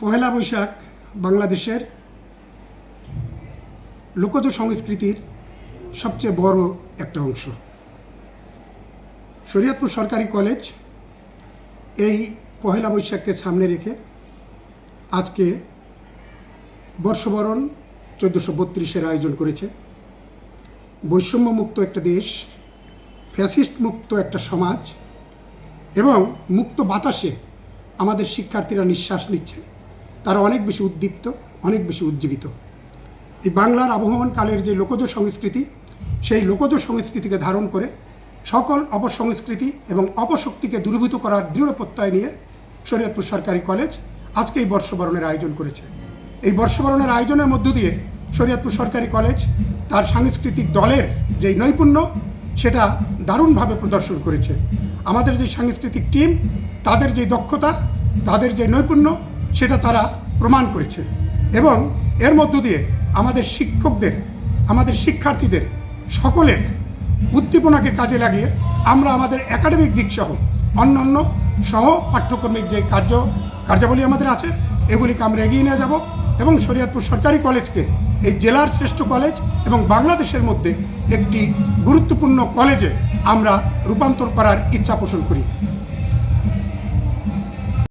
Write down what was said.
পহেলা বৈশাখ বাংলাদেশের লোকজ সংস্কৃতির সবচেয়ে বড় একটা অংশ। শরীয়তপুর সরকারি কলেজ এই পহেলা বৈশাখকে সামনে রেখে আজকে বর্ষবরণ চোদ্দোশো বত্রিশের আয়োজন করেছে। বৈষম্যমুক্ত একটা দেশ ফ্যাসিস্ট মুক্ত একটা সমাজ এবং মুক্ত বাতাসে আমাদের শিক্ষার্থীরা নিঃশ্বাস নিচ্ছে। তারা অনেক বেশি উদ্দীপ্ত, অনেক বেশি উজ্জীবিত। এই বাংলার আবহমান কালের যে লোকজ সংস্কৃতি, সেই লোকজ সংস্কৃতিকে ধারণ করে সকল অপসংস্কৃতি এবং অপশক্তিকে দূরীভূত করার দৃঢ় প্রত্যয় নিয়ে শরীয়তপুর সরকারি কলেজ আজকে এই বর্ষবরণের আয়োজন করেছে। এই বর্ষবরণের আয়োজনের মধ্য দিয়ে শরীয়তপুর সরকারি কলেজ তার সাংস্কৃতিক দলের যেই নৈপুণ্য, সেটা দারুণভাবে প্রদর্শন করেছে। আমাদের যে সাংস্কৃতিক টিম, তাদের যে দক্ষতা, তাদের যে নৈপুণ্য, সেটা তারা প্রমাণ করেছে। এবং এর মধ্য দিয়ে আমাদের শিক্ষকদের, আমাদের শিক্ষার্থীদের সকলের উদ্দীপনাকে কাজে লাগিয়ে আমরা আমাদের একাডেমিক দিক সহ অন্যান্য সহ পাঠ্যক্রমিক যে কার্য, কার্যাবলী আমাদের আছে, এগুলিকে আমরা এগিয়ে নিয়ে যাব এবং শরীয়তপুর সরকারি কলেজকে এই জেলার শ্রেষ্ঠ কলেজ এবং বাংলাদেশের মধ্যে একটি গুরুত্বপূর্ণ কলেজে আমরা রূপান্তর করার ইচ্ছা পোষণ করি।